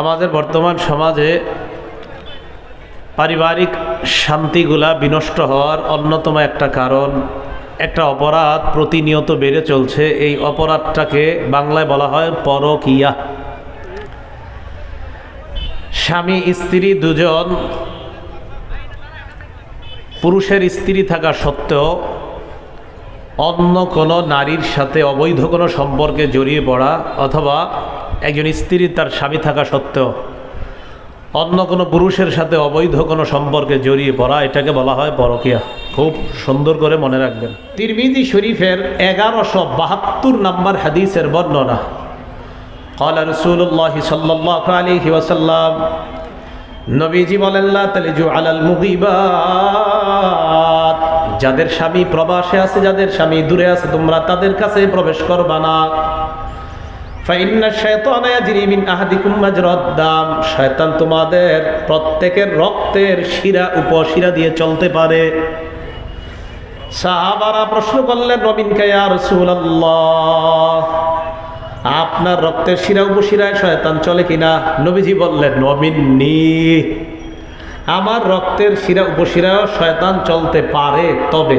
আমাদের বর্তমান সমাজে পারিবারিক শান্তিগুলা বিনষ্ট হওয়ার অন্যতম একটা কারণ, একটা অপরাধ প্রতিনিয়ত বেড়ে চলছে। এই অপরাধটাকে বাংলায় বলা হয় পরকিয়া। স্বামী, স্ত্রী দুজন পুরুষের স্ত্রী থাকা সত্ত্বেও অন্য কোনো নারীর সাথে অবৈধ কোনো সম্পর্কে জড়িয়ে পড়া অথবা একজন স্ত্রী তার স্বামী থাকা সত্ত্বেও অন্য কোনো পুরুষের সাথে অবৈধ কোনো সম্পর্কে জড়িয়ে পড়া এটাকে বলা হয় পরকিয়া খুব সুন্দর করে মনে রাখবেন তিরমিজি শরীফের এগারোশো বাহাত্তর নম্বর হাদিসের বর্ণনা قال رسول الله صلى الله عليه وسلم নবীজি বলেন লা তালিজু আলাল মুগিবাত যাদের স্বামী প্রবাসে আছে যাদের স্বামী দূরে আছে তোমরা তাদের কাছে প্রবেশ করবা না ফাইন্না শায়তানা তোমাদের প্রত্যেকের রক্তের শিরা উপশিরা দিয়ে চলতে পারে। সাহাবারা প্রশ্ন করলেন রবিন কায়া রাসূলুল্লাহ, আপনার রক্তের শিরা উপশিরায় শয়তান চলে কিনা? নবীজি বললেন নমিননি আমার রক্তের শিরা উপশিরায় শয়তান চলতে পারে, তবে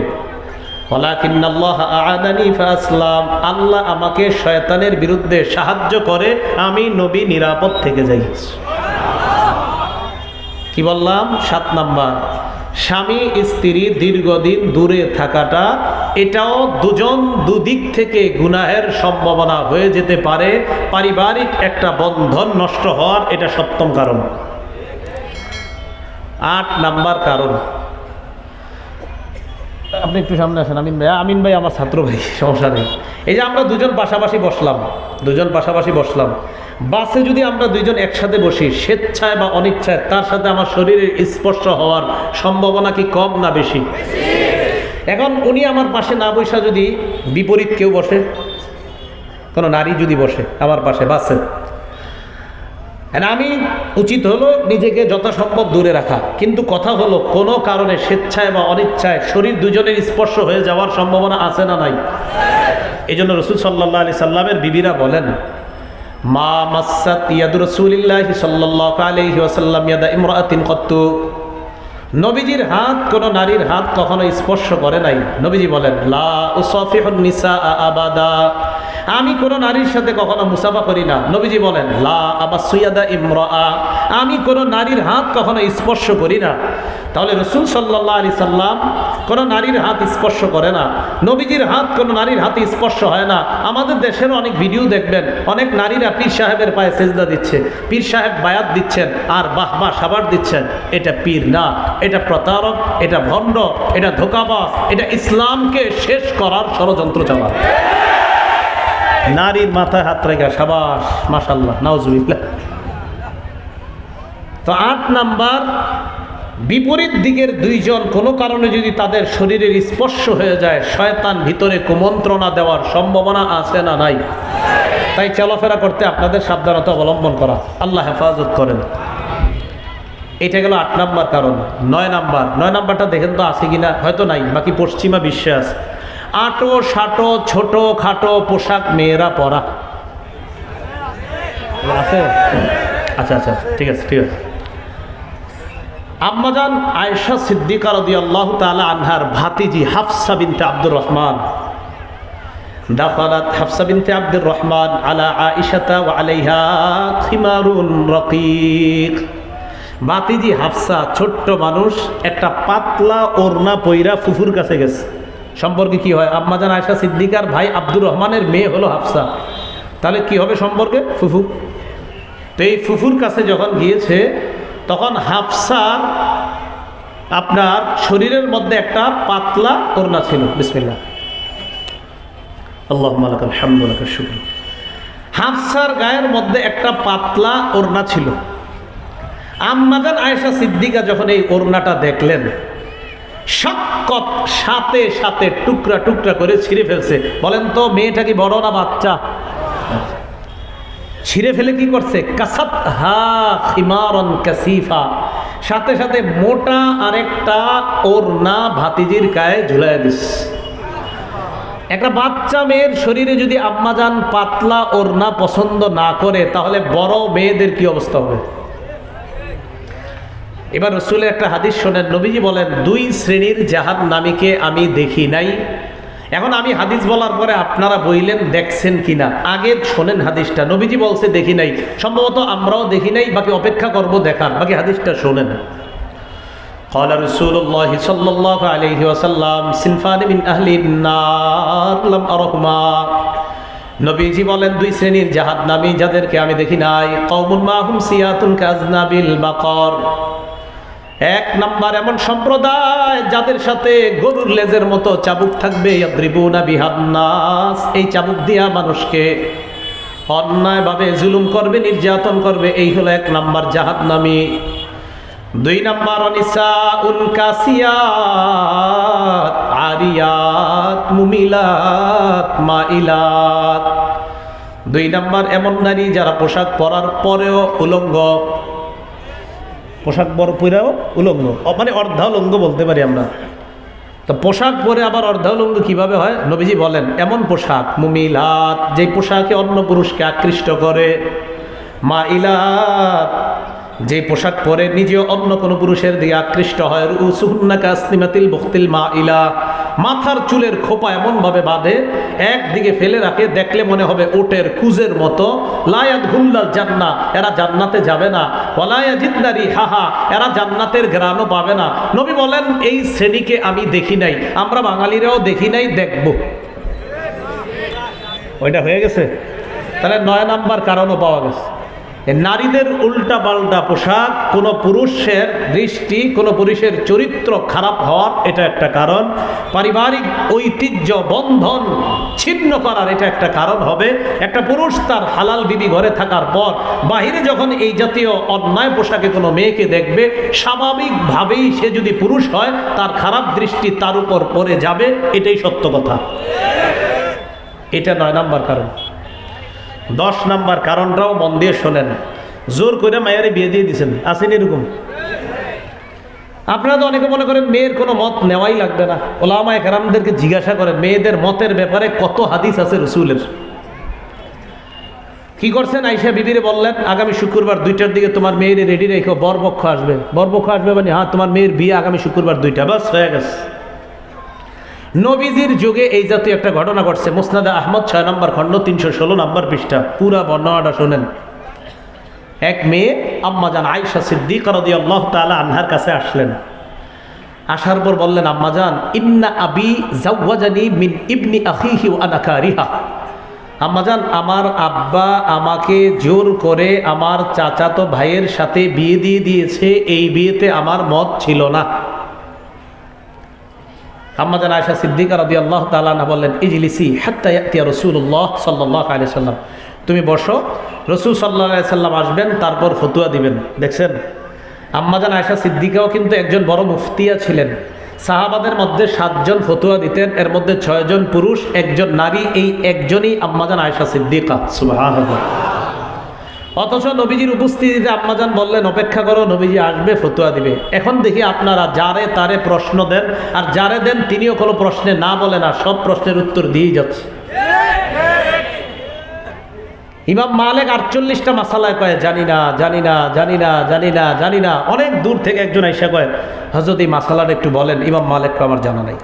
আল্লাহ আমাকে শয়তানের বিরুদ্ধে সাহায্য করে, আমি নবী নিরাপদ থেকে যাই। কি বললাম? সাত নাম্বার। স্বামী, স্ত্রী দীর্ঘদিন দূরে থাকাটা, এটাও দুজন দুদিক থেকে গুনাহের সম্ভাবনা হয়ে যেতে পারে। পারিবারিক একটা বন্ধন নষ্ট হওয়ার এটা সপ্তম কারণ। আট নাম্বার কারণ। আপনি একটু সামনে আসেন, আমিন ভাই আমিন ভাই আমার ছাত্র ভাই, সমস্যা নেই। এই যে আমরা দুজন পাশাপাশি বসলাম, দুজন পাশাপাশি বসলাম। বাসে যদি আমরা দুইজন একসাথে বসি, স্বেচ্ছায় বা অনিচ্ছায়, তার সাথে আমার শরীরের স্পর্শ হওয়ার সম্ভাবনা কি কম না বেশি? এখন উনি আমার পাশে না বসা যদি বিপরীত কেউ বসে, কোনো নারী যদি বসে আমার পাশে, বাসে। আমি উচিত হলো নিজেকে যথাসম্ভব দূরে রাখা। কিন্তু কথা হলো, কোনো কারণে স্বেচ্ছায় বা অনিচ্ছায় শরীর দুজনের স্পর্শ হয়ে যাওয়ার সম্ভাবনা আছে না নাই? এই জন্য রসুল সাল্লাহ আলি সাল্লামের বিবিরা বলেন, মা মাসাত ইয়াদু রসুলিল্লাহ সাল্লাহ ইয়াদা ইমরাতিন কত্তু। নবীজির হাত, কোনো নারীর হাত কখনো স্পর্শ করে নাই। নবীজি বলেন, লা আবাদা। আমি কোনো নারীর সাথে কখনো মুসাফা করি না। নবীজি বলেন, লা আবা সুয়াদা ইমরা আমি কোনো নারীর হাত কখনো স্পর্শ করি না। তাহলে রসুল সাল্লাহ আলি সাল্লাম কোনো নারীর হাত স্পর্শ করে না। নবীজির হাত কোনো নারীর হাতে স্পর্শ হয় না। আমাদের দেশের অনেক ভিডিও দেখবেন, অনেক নারীরা পীর সাহেবের পায়ে সেজদা দিচ্ছে, পীর সাহেব বায়াত দিচ্ছেন, আর বাহ বাহ সাবার দিচ্ছেন। এটা পীর না, এটা প্রতারক, এটা ভণ্ড, এটা ধোকাবাস এটা ইসলামকে শেষ করার ষড়যন্ত্র চালা নারীর মাথায় হাত রেখা, সাবাস মাসাল্লাহ নাউজুবিল্লাহ। তো আট নাম্বার, বিপরীত দিকের দুইজন কোনো কারণে যদি তাদের শরীরের স্পর্শ হয়ে যায়, শয়তান ভিতরে কুমন্ত্রণা দেওয়ার সম্ভাবনা আছে না নাই? তাই চলাফেরা করতে আপনাদের সাবধানতা অবলম্বন করা। আল্লাহ হেফাজত করেন। এটা গেল আট নাম্বার কারণ। নয় নাম্বার, নয় নাম্বারটা দেখেন তো আছে কিনা? হয়তো নাই, বাকি পশ্চিমা বিশ্বে আছে। আটো, সাটো, ছোট, খাটো পোশাক মেয়েরা পরা। আছে? আচ্ছা আচ্ছা ঠিক আছে ঠিক আছে। আম্মাজান আয়েশা সিদ্দিকার রদি আল্লাহ তালা আনহার ভাতিজি হাফসা বিনতে আব্দুর রহমান। দাফালাত হাফসা বিনতে আব্দুর রহমান আলা আয়েশাতা ওয়া আলাইহা খিমারুন রকিক। ভাতিজি হাফসা ছোট্ট মানুষ, একটা পাতলা ওড়না পইরা ফুফুর কাছে গেছে। সম্পর্কে কি হয়? আম্মাজান আয়সা সিদ্দিকার ভাই আব্দুর রহমানের মেয়ে হলো হাফসা। তাহলে কি হবে সম্পর্কে? ফুফু। তো এই ফুফুর কাছে যখন গিয়েছে, তখন হাফসার আপনার শরীরের মধ্যে একটা পাতলা ওড়না ছিল। বিসমিল্লা আল্লাহ মালাক আলহামদুলিল্লাহ শুক্র। হাফসার গায়ের মধ্যে একটা পাতলা ওড়না ছিল। আম্মাজান আয়েশা সিদ্দিকা যখন এই ওড়নাটা দেখলেন শক্কত সাথে সাথে টুকরা টুকরা করে ছিঁড়ে ফেলছে। বলেন তো, মেয়েটা কি বড় না বাচ্চা? ছিঁড়ে ফেলে কি করছে? সাথে সাথে মোটা আরেকটা ওর না ভাতিজির গায়ে ঝুলাই দিস। একটা বাচ্চা মেয়ের শরীরে যদি আম্মাজান পাতলা ওর না পছন্দ না করে, তাহলে বড় মেয়েদের কি অবস্থা হবে? এবার রসুলের একটা হাদিস শোনেন নবীজি বলেন দুই শ্রেণীর জাহাদ নামীকে আমি দেখি নাই এখন আমি হাদিস বলার পরে আপনারা বইলেন দেখছেন কিনা আগে শোনেন হাদিসটা নবীজি বলছে দেখি নাই সম্ভবত আমরাও দেখি নাই বাকি অপেক্ষা করব দেখার বাকি হাদিসটা শোনেন قال رسول الله صلى الله عليه وسلم সিনফান মিন আহলি النار لم أرهما নবীজি বলেন দুই শ্রেণীর জাহাদ নামী যাদেরকে আমি দেখি নাই কওমুন মাহুম সিয়াতুন কাজনাবিল বাকর এক নাম্বার এমন সম্প্রদায় যাদের সাথে গরুর লেজের মতো চাবুক থাকবে এই চাবুক দিয়া মানুষকে অন্যায়ভাবে জুলুম করবে, নির্যাতন করবে, এই হলো এক নাম্বার জাহাদ নামী দুই নাম্বার অনিসা উল কাসিয়াত, আরিয়াত মুমিলাত মাইলাত। দুই নাম্বার, এমন নারী যারা পোশাক পরার পরেও উলঙ্গ। পোশাক বড় পরেও উলঙ্গ। মানে অর্ধাউলঙ্গ বলতে পারি আমরা। তো পোশাক পরে আবার অর্ধাউলঙ্গ কীভাবে হয়? নবীজি বলেন, এমন পোশাক, মুমিলাত যে পোশাকে অন্য পুরুষকে আকৃষ্ট করে। মা ইলাত যে পোশাক পরে নিজেও অন্য কোনো পুরুষের দিকে আকৃষ্ট হয়। রুসুন্না কাসনিমাতিল বক্তিল মা ইলা মাথার চুলের খোপা এমনভাবে বাঁধে, একদিকে ফেলে রাখে, দেখলে মনে হবে ওটের কুজের মতো। লায়াত হুল্লাল জান্না, এরা জান্নাতে যাবে না। ওলায়া জিতনারি হাহা এরা জান্নাতের ঘ্রাণও পাবে না। নবী বলেন, এই শ্রেণীকে আমি দেখি নাই, আমরা বাঙালিরাও দেখি নাই, দেখব। ওইটা হয়ে গেছে? তাহলে নয় নাম্বার কারণও পাওয়া গেছে। নারীদের উল্টা পাল্টা পোশাক, কোনো পুরুষের দৃষ্টি, কোনো পুরুষের চরিত্র খারাপ হওয়ার, এটা একটা কারণ। পারিবারিক ঐতিহ্য বন্ধন ছিন্ন করার এটা একটা কারণ হবে। একটা পুরুষ তার হালাল বিবি ঘরে থাকার পর, বাহিরে যখন এই জাতীয় অন্যায় পোশাকে কোনো মেয়েকে দেখবে, স্বাভাবিকভাবেই সে যদি পুরুষ হয়, তার খারাপ দৃষ্টি তার উপর পড়ে যাবে, এটাই সত্য কথা। এটা নয় নাম্বার কারণ। দশ নাম্বার কারণটাও মন দিয়ে শোনেন। জোর করে মায়ের বিয়ে দিয়ে দিছেন। আসেন এরকম? আপনারা তো অনেকে মনে করেন মেয়ের কোনো মত নেওয়াই লাগবে না। ওলামা একরামদেরকে জিজ্ঞাসা করে মেয়েদের মতের ব্যাপারে কত হাদিস আছে রসুলের? কি করছেন? আইসা বিবিরে বললেন, আগামী শুক্রবার দুইটার দিকে তোমার মেয়ের রেডি রেখো বরপক্ষ আসবে। বরপক্ষ আসবে মানে হ্যাঁ তোমার মেয়ের বিয়ে আগামী শুক্রবার দুইটা। বাস, হয়ে গেছে। নবীজির যুগে এই জাতীয় একটা ঘটনা ঘটছে। মুসনাদা আহমদ ছয় নম্বর খণ্ড, তিনশো ষোলো নম্বর পৃষ্ঠা। পুরা বর্ণনাটা শোনেন। এক মেয়ে আম্মাজান আয়সা সিদ্দিক রদি আল্লাহ তালা আনহার কাছে আসলেন। আসার পর বললেন আম্মাজান ইন্না আবি জাওয়াজানি মিন ইবনি আখিহি ওয়া আনা কারিহা। আম্মাজান আমার আব্বা আমাকে জোর করে আমার চাচাতো ভাইয়ের সাথে বিয়ে দিয়ে দিয়েছে, এই বিয়েতে আমার মত ছিল না। আম্মাজান আয়সা সিদ্দিকা রদি আল্লাহ তালা বললেন, ইজলিসি রসুল্লাহ সাল্লাহ আলি সাল্লাম। তুমি বসো, রসুল সাল্লাহ আলি সাল্লাম আসবেন, তারপর ফতুয়া দিবেন। দেখছেন? আম্মাজান আয়সা সিদ্দিকাও কিন্তু একজন বড় মুফতিয়া ছিলেন। সাহাবাদের মধ্যে সাতজন ফতুয়া দিতেন, এর মধ্যে ছয়জন পুরুষ, একজন নারী, এই একজনই আম্মাজান আয়সা সিদ্দিকা। সুবাহ অথচ নবীজির উপস্থিতিতে আম্মাজান বললেন, অপেক্ষা করো, নবীজি আসবে, ফতুয়া দিবে। এখন দেখি আপনারা যারে তারে প্রশ্ন দেন, আর যারে দেন তিনিও কোনো প্রশ্নে না বলে না, সব প্রশ্নের উত্তর দিয়েই যাচ্ছে। ইমাম মালিক আটচল্লিশটা মাসালায় কয়, জানি না জানি না জানি না জানি না জানি না। অনেক দূর থেকে একজন আইসা কয় হজরত এই মাসালাটা একটু বলেন, ইমাম মালিককে আমার জানা নাই।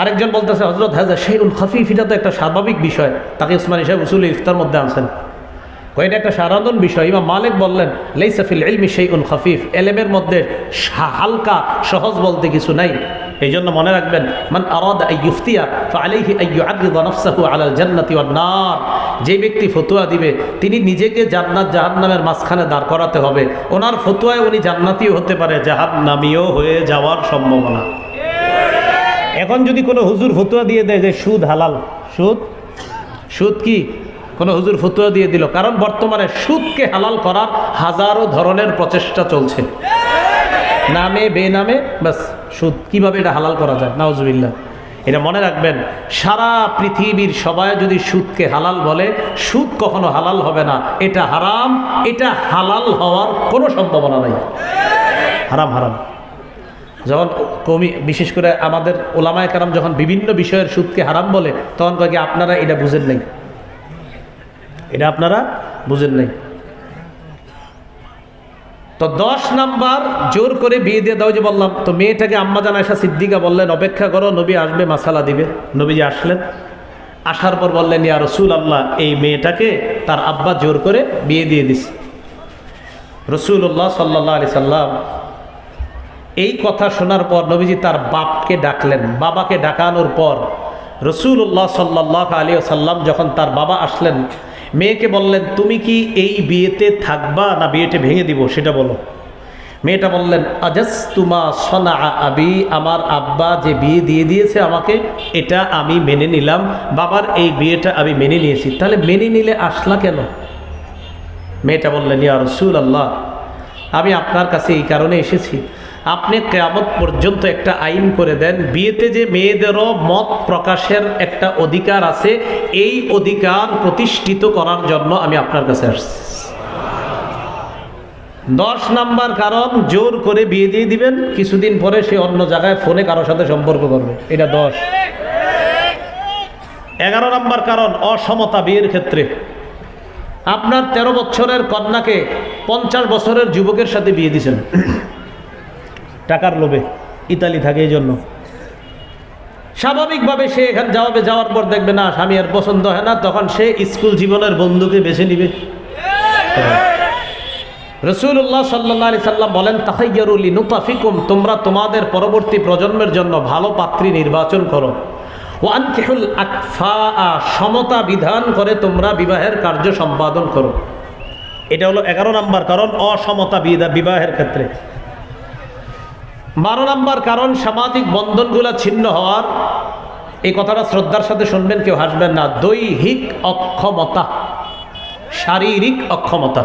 আরেকজন বলতেছে হজরত হাজার উল খফিফ, এটা তো একটা স্বাভাবিক বিষয়। তাকে উসমান সাহেব উসুল ইফতার মধ্যে আনছেন। এটা একটা সাধারণ বিষয়। ইমাম মালিক বললেন লেইসাফিল ইলমি সেই উল খফিফ। এলেমের মধ্যে হালকা, সহজ বলতে কিছু নাই। এই জন্য মনে রাখবেন, মান আরাদ আই ইফতিয়া ফালাইহি আই ইউআরিদ নাফসাহু আলাল জান্নাতি ওয়ান নার। যে ব্যক্তি ফতুয়া দিবে, তিনি নিজেকে জান্নাত, জাহান্নামের মাঝখানে দাঁড় করাতে হবে। ওনার ফতুয়ায় উনি জান্নাতিও হতে পারে, জাহান্নামীও হয়ে যাওয়ার সম্ভাবনা। এখন যদি কোনো হুজুর ফতুয়া দিয়ে দেয় যে, সুদ হালাল। সুদ? সুদ কি? কোনো হুজুর ফতুয়া দিয়ে দিল। কারণ বর্তমানে সুদকে হালাল করার হাজারো ধরনের প্রচেষ্টা চলছে। নামে, বেনামে বাস সুদ। কীভাবে এটা হালাল করা যায়? নাউজুবিল্লাহ। এটা মনে রাখবেন, সারা পৃথিবীর সবাই যদি সুদকে হালাল বলে, সুদ কখনো হালাল হবে না। এটা হারাম, এটা হালাল হওয়ার কোনো সম্ভাবনা নাই। হারাম হারাম। যখন কমি, বিশেষ করে আমাদের ওলামায় কারাম যখন বিভিন্ন বিষয়ের সুদকে হারাম বলে, তখন কয় আপনারা এটা বুঝেন নাই? এটা আপনারা বুঝেন নাই। তো দশ নাম্বার, জোর করে বিয়ে দিয়ে দাও যে বললাম, তো মেয়েটাকে আম্মা জান আয়সা সিদ্দিকা বললেন, অপেক্ষা করো, নবী আসবে, মাসালা দিবে। নবীজি আসলেন। আসার পর বললেন, ইয়া রসুল আল্লাহ এই মেয়েটাকে তার আব্বা জোর করে বিয়ে দিয়ে দিস। রসুল্লাহ সাল্লাহ আলি সাল্লাম এই কথা শোনার পর নবীজি তার বাপকে ডাকলেন। বাবাকে ডাকানোর পর রসুল্লাহ সাল্লাহ আলী সাল্লাম যখন তার বাবা আসলেন মেয়েকে বললেন, তুমি কি এই বিয়েতে থাকবা না বিয়েটা ভেঙে দিব? সেটা বলো। মেয়েটা বললেন আজাস তুমা সনা আবি, আমার আব্বা যে বিয়ে দিয়ে দিয়েছে আমাকে, এটা আমি মেনে নিলাম। বাবার এই বিয়েটা আমি মেনে নিয়েছি। তাহলে মেনে নিলে আসলা কেন? মেয়েটা বললেন, ইয়া রসুল আল্লাহ আমি আপনার কাছে এই কারণে এসেছি। আপনি কেয়ামত পর্যন্ত একটা আইন করে দেন, বিয়েতে যে মেয়েদেরও মত প্রকাশের একটা অধিকার আছে, এই অধিকার প্রতিষ্ঠিত করার জন্য আমি আপনার কাছে আসছি। দশ নাম্বার কারণ, জোর করে বিয়ে দিয়ে দিবেন, কিছুদিন পরে সে অন্য জায়গায় ফোনে কারোর সাথে সম্পর্ক করবে। এটা দশ। এগারো নাম্বার কারণ, অসমতা বিয়ের ক্ষেত্রে। আপনার ১৩ বছরের কন্যাকে পঞ্চাশ বছরের যুবকের সাথে বিয়ে দিয়েছেন। টাকার লোভে ইতালি থাকে এই জন্য। স্বাভাবিকভাবে সে এখানে যাওয়াবে, যাওয়ার পর দেখবে, না, স্বামী আর পছন্দ হয় না। তখন সে স্কুল জীবনের বন্ধুকে বেছে নিবে। রসুল্লাহ সাল্লাহ আলি সাল্লাম বলেন তাহাইয়ারুলি নুতাফিকুম তোমরা তোমাদের পরবর্তী প্রজন্মের জন্য ভালো পাত্রী নির্বাচন করো। ওয়ানকিহুল আকফা সমতা বিধান করে তোমরা বিবাহের কার্য সম্পাদন করো। এটা হলো এগারো নম্বর কারণ, অসমতা বিবাহের ক্ষেত্রে। বারো নাম্বার কারণ, সামাজিক বন্ধনগুলো ছিন্ন হওয়ার। এই কথাটা শ্রদ্ধার সাথে শুনবেন, কেউ হাসবেন না। দৈহিক অক্ষমতা, শারীরিক অক্ষমতা।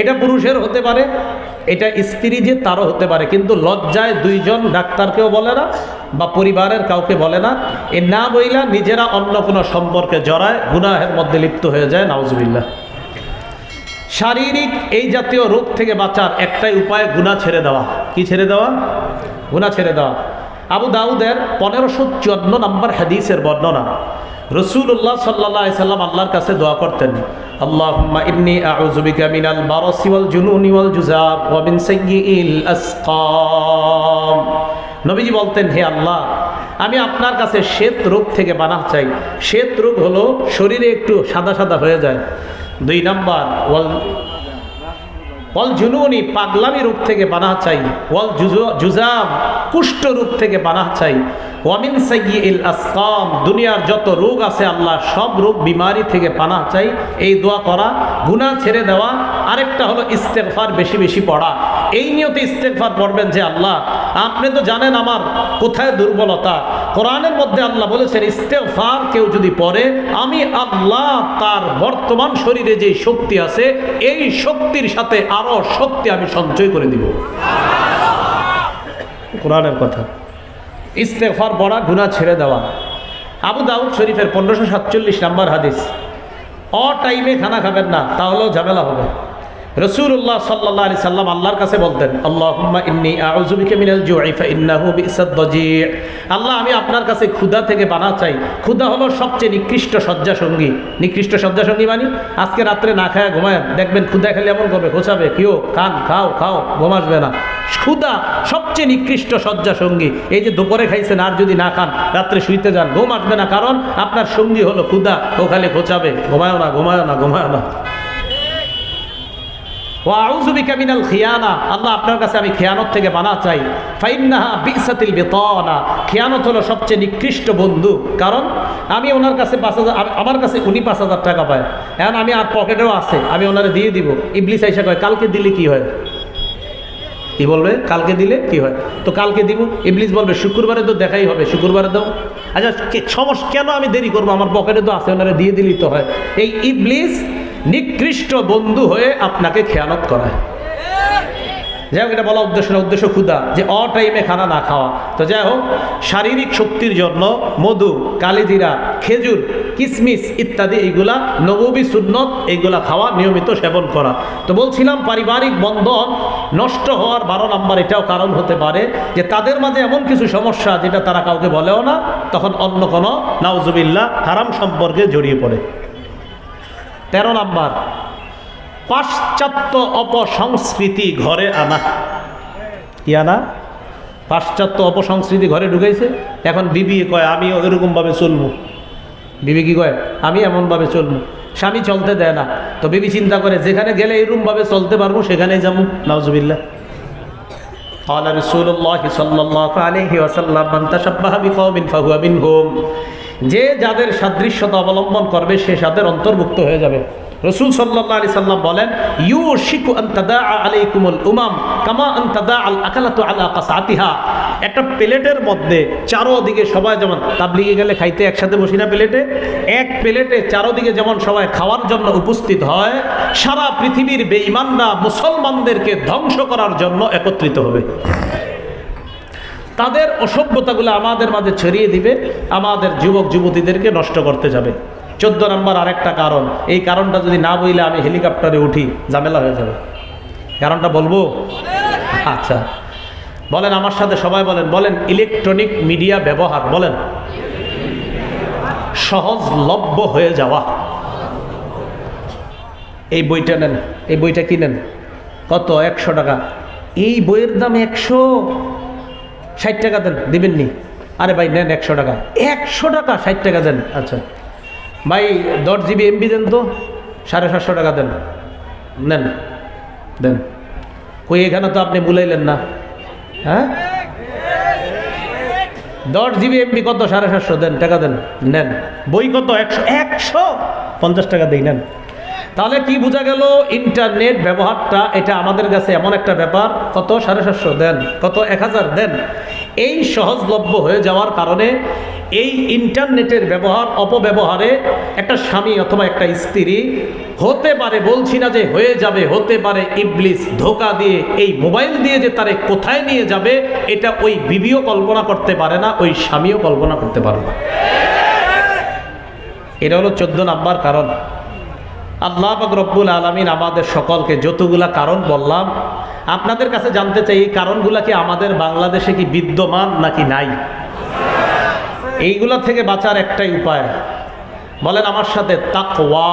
এটা পুরুষের হতে পারে, এটা স্ত্রী যে তারও হতে পারে, কিন্তু লজ্জায় দুইজন ডাক্তারকেও বলে না, বা পরিবারের কাউকে বলে না। এ না বইলা নিজেরা অন্য কোনো সম্পর্কে জড়ায়, গুনাহের মধ্যে লিপ্ত হয়ে যায়, নাউজুবিল্লাহ। শারীরিক এই জাতীয় রোগ থেকে বাঁচার একটাই উপায় গুণা ছেড়ে দেওয়া। কি ছেড়ে দেওয়া? গুণা ছেড়ে দেওয়া। আবু দাউদের পনেরোশো চুয়ান্ন নম্বর হাদিসের বর্ণনা। রসুল্লাহ সাল্লাহ সাল্লাম আল্লাহর কাছে দোয়া করতেন, আল্লাহুম্মা ইন্নি আউযু বিকা মিনাল বারাসি ওয়াল জুনুনি ওয়াল জুজাব ওয়া নবীজি বলতেন, হে আল্লাহ, আমি আপনার কাছে শ্বেত রোগ থেকে বানা চাই। শ্বেত রোগ হলো শরীরে একটু সাদা সাদা হয়ে যায়। দুই নম্বর ওয়াল ওয়াল জুনুনি পাগলামি রূপ থেকে বানা চাই। ওয়াল জুজাম কুষ্ঠ রূপ থেকে বানা চাই। ওয়ামিন সাইয়ি আসকাম, দুনিয়ার যত রোগ আছে আল্লাহ সব রোগ বিমারি থেকে পানা চাই। এই দোয়া করা গুণা ছেড়ে দেওয়া, আরেকটা হলো ইস্তেকফার বেশি বেশি পড়া। এই নিয়তে ইস্তেকফার পড়বেন যে আল্লাহ, আপনি তো জানেন আমার কোথায় দুর্বলতা। কোরআনের মধ্যে আল্লাহ বলেছেন ইস্তেকফার কেউ যদি পড়ে, আমি আল্লাহ তার বর্তমান শরীরে যে শক্তি আছে, এই শক্তির সাথে আরও শক্তি আমি সঞ্চয় করে দিব। কোরআনের কথা। ইস্তেফার বড়া গুণা ছেড়ে দেওয়া। আবু দাউদ শরীফের পনেরোশো সাতচল্লিশ নাম্বার হাদিস, অ টাইমে খানা খাবেন না, তাহলেও ঝামেলা হবে। রসুল্লাহ সাল্লাহ আলি সাল্লাম আল্লাহর কাছে বলতেন আল্লাহ, আমি আপনার কাছে ক্ষুধা থেকে বানা চাই। ক্ষুধা হলো সবচেয়ে নিকৃষ্ট শয্যা সঙ্গী নিকৃষ্ট শয্যা সঙ্গী মানে আজকে রাত্রে না খায় ঘুমায়, দেখবেন ক্ষুধা খেলে এমন করবে খোঁচাবে কেউ খান, খাও খাও, ঘুম আসবে না। ক্ষুধা সবচেয়ে নিকৃষ্ট শয্যা সঙ্গী এই যে দুপুরে খাইছেন আর যদি না খান, রাত্রে শুইতে যান, ঘুম আসবে না। কারণ আপনার সঙ্গী হলো ক্ষুধা, ও খালি ঘোচাবে, ঘুমায়ও না ঘুমায়ও না ঘুমায়ও না। ও আউজুবিকা মিনাল খিয়ানা, আল্লাহ আপনার কাছে আমি খেয়ানত থেকে বানা চাই। ফাইন্নাহা বিসাতিল বেতনা, খেয়ানত হলো সবচেয়ে নিকৃষ্ট বন্ধু কারণ আমি ওনার কাছে পাঁচ হাজার আমার কাছে উনি পাঁচ হাজার টাকা পায়। এখন আমি আর পকেটেও আছে, আমি ওনারে দিয়ে দিব। ইবলিস আইসা কয়, কালকে দিলে কি হয়? কি বলবে? কালকে দিলে কি হয়? তো কালকে দিব। ইবলিস বলবে, শুক্রবারে তো দেখাই হবে, শুক্রবারে দাও। আচ্ছা সমস্যা কেন আমি দেরি করব? আমার পকেটে তো আছে, ওনারা দিয়ে দিলেই তো হয়। এই ইবলিস নিকৃষ্ট বন্ধু হয়ে আপনাকে খেয়ানত করায়। যাই হোক, এটা বলা উদ্দেশ্য না, উদ্দেশ্য ক্ষুদা যে অ টাইমে খানা না খাওয়া। তো যাই হোক, শারীরিক শক্তির জন্য মধু, কালিজিরা, খেজুর, কিসমিস ইত্যাদি এইগুলা, নববী সুন্নত এইগুলা খাওয়া নিয়মিত সেবন করা। তো বলছিলাম, পারিবারিক বন্ধন নষ্ট হওয়ার বারো নাম্বার এটাও কারণ হতে পারে যে তাদের মাঝে এমন কিছু সমস্যা যেটা তারা কাউকে বলেও না, তখন অন্য কোনো নাউজুবিল্লা হারাম সম্পর্কে জড়িয়ে পড়ে। তেরো নাম্বার পাশ্চাত্য অপসংস্কৃতি ঘরে আনা কি আনা পাশ্চাত্য অপসংস্কৃতি ঘরে ঢুকাইছে এখন বিবি কয় আমিও এরকমভাবে চলবো বিবি কি কয় আমি এমনভাবে চলবো স্বামী চলতে দেয় না তো বিবি চিন্তা করে যেখানে গেলে এরকমভাবে চলতে পারবো সেখানেই যাবো নাউজুবিল্লা قال رسول الله صلى الله عليه وسلم من تشبه بقوم فهو منهم যে যাদের সাদৃশ্যতা অবলম্বন করবে, সে সাদের অন্তর্ভুক্ত হয়ে যাবে। রসুল সাল্লাহ আলি সাল্লাম বলেন ইউ শিকু আন্তাদা আলাইকুমুল উমাম কামা আন্তাদা আল আকালাতু আলা কাসাতিহা। একটা প্লেটের মধ্যে চারোদিকে সবাই যেমন তাবলিগে গেলে খাইতে একসাথে বসি না প্লেটে, এক প্লেটে চারোদিকে যেমন সবাই খাওয়ার জন্য উপস্থিত হয়, সারা পৃথিবীর বেঈমানরা মুসলমানদেরকে ধ্বংস করার জন্য একত্রিত হবে। তাদের অসভ্যতাগুলো আমাদের মাঝে ছড়িয়ে দিবে, আমাদের যুবক যুবতীদেরকে নষ্ট করতে যাবে। চোদ্দ নম্বর আরেকটা কারণ, এই কারণটা যদি না বইলে আমি হেলিকপ্টারে উঠি, ঝামেলা হয়ে যাবে। কারণটা বলব? আচ্ছা। বলেন আমার সাথে সবাই বলেন বলেন ইলেকট্রনিক মিডিয়া ব্যবহার, বলেন। সহজলভ্য হয়ে যাওয়া। এই বইটা নেন, এই বইটা কিনেন। কত? একশো টাকা। এই বইয়ের দাম একশো। ষাট টাকা দেন, দিবেননি। আরে ভাই, নেন একশো টাকা। একশো টাকা ষাট টাকা দেন। আচ্ছা। ভাই, দশ জিবি এমবি দেন তো, সাড়ে সাতশো টাকা দেন। নেন। দেন। কই, এখানে তো আপনি বুলাইলেন না। হ্যাঁ? দশ জিবি এমবি কত? সাড়ে সাতশো দেন, টাকা দেন। নেন। বই কত? একশো একশো। পঞ্চাশ টাকা দিই, নেন। তাহলে কি বোঝা গেল ইন্টারনেট ব্যবহারটা এটা আমাদের কাছে এমন একটা ব্যাপার? কত সাড়ে সাতশো দেন, কত এক হাজার দেন? এই সহজলভ্য হয়ে যাওয়ার কারণে এই ইন্টারনেটের ব্যবহার, অপব্যবহারে একটা স্বামী অথবা একটা স্ত্রী হতে পারে, বলছি না যে হয়ে যাবে, হতে পারে, ইবলিস ধোকা দিয়ে এই মোবাইল দিয়ে যে তারে কোথায় নিয়ে যাবে, এটা ওই বিবিও কল্পনা করতে পারে না, ওই স্বামীও কল্পনা করতে পারে না। এটা হলো চোদ্দ নাম্বার কারণ। আল্লাহ রব্বুল আলমিন আমাদের সকলকে যতগুলা কারণ বললাম, আপনাদের কাছে জানতে চাই, এই কারণগুলা কি আমাদের বাংলাদেশে কি বিদ্যমান নাকি নাই? এইগুলা থেকে বাঁচার একটাই উপায়। বলেন আমার সাথে, তাকওয়া।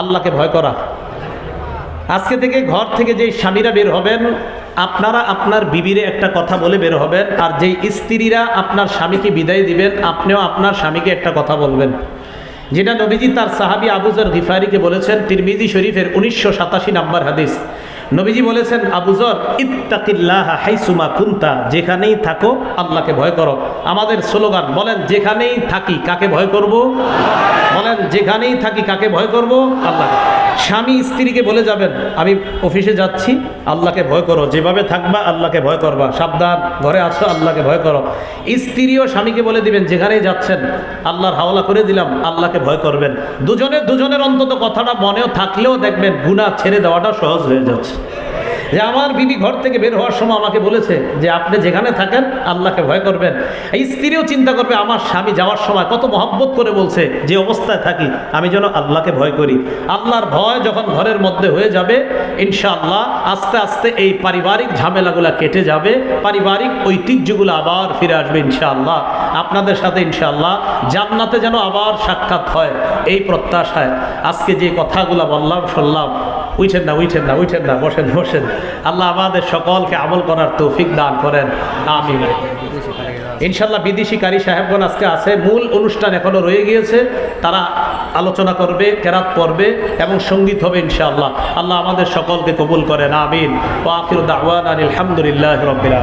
আল্লাহকে ভয় করা। আজকে থেকে ঘর থেকে যেই স্বামীরা বের হবেন, আপনারা আপনার বিবিরে একটা কথা বলে বের হবেন, আর যেই স্ত্রীরা আপনার স্বামীকে বিদায় দিবেন, আপনিও আপনার স্বামীকে একটা কথা বলবেন। যেটা নবীজি তার সাহাবি আবুজার গিফারিকে বলেছেন তিরমিজি শরীফের উনিশশো সাতাশি নাম্বার হাদিস। নবীজি বলেছেন আবুজর ইত্তাকিল্লাহ হাইসুমা কুন্তা, যেখানেই থাকো আল্লাহকে ভয় করো। আমাদের স্লোগান, বলেন, যেখানেই থাকি, কাকে ভয় করব? বলেন, যেখানেই থাকি, কাকে ভয় করব? আল্লাহ স্বামী স্ত্রীকে বলে যাবেন, আমি অফিসে যাচ্ছি, আল্লাহকে ভয় করো। যেভাবে থাকবা, আল্লাহকে ভয় করবা। সাবধান, ঘরে আসো, আল্লাহকে ভয় করো। স্ত্রীও স্বামীকে বলে দিবেন, যেখানেই যাচ্ছেন, আল্লাহর হাওলা করে দিলাম, আল্লাহকে ভয় করবেন। দুজনের দুজনের অন্তত কথাটা মনেও থাকলেও দেখবেন গুণা ছেড়ে দেওয়াটা সহজ হয়ে যাচ্ছে। Yes. যে আমার বিবি ঘর থেকে বের হওয়ার সময় আমাকে বলেছে যে আপনি যেখানে থাকেন, আল্লাহকে ভয় করবেন। এই স্ত্রীও চিন্তা করবে, আমার স্বামী যাওয়ার সময় কত মহব্বত করে বলছে, যে অবস্থায় থাকি, আমি যেন আল্লাহকে ভয় করি। আল্লাহর ভয় যখন ঘরের মধ্যে হয়ে যাবে, ইনশাআল্লাহ আস্তে আস্তে এই পারিবারিক ঝামেলাগুলো কেটে যাবে, পারিবারিক ঐতিহ্যগুলো আবার ফিরে আসবে ইনশাআল্লাহ। আপনাদের সাথে ইনশাআল্লাহ জান্নাতে যেন আবার সাক্ষাৎ হয়, এই প্রত্যাশায়। আজকে যে কথাগুলো বললাম, শুনলাম, উঠেন না উঠেন না উঠেন না, বসেন বসেন। আল্লাহ আমাদের সকলকে আমল করার তৌফিক দান করেন। আমি ইনশাল্লাহ বিদেশি কারি সাহেবগণ আজকে আছে। মূল অনুষ্ঠান এখনও রয়ে গিয়েছে। তারা আলোচনা করবে, কেরাত পড়বে এবং সংগীত হবে ইনশাআল্লাহ। আল্লাহ আমাদের সকলকে কবুল করেন। আমিন। ও আখির দাওয়ান আলহামদুলিল্লাহ রবিল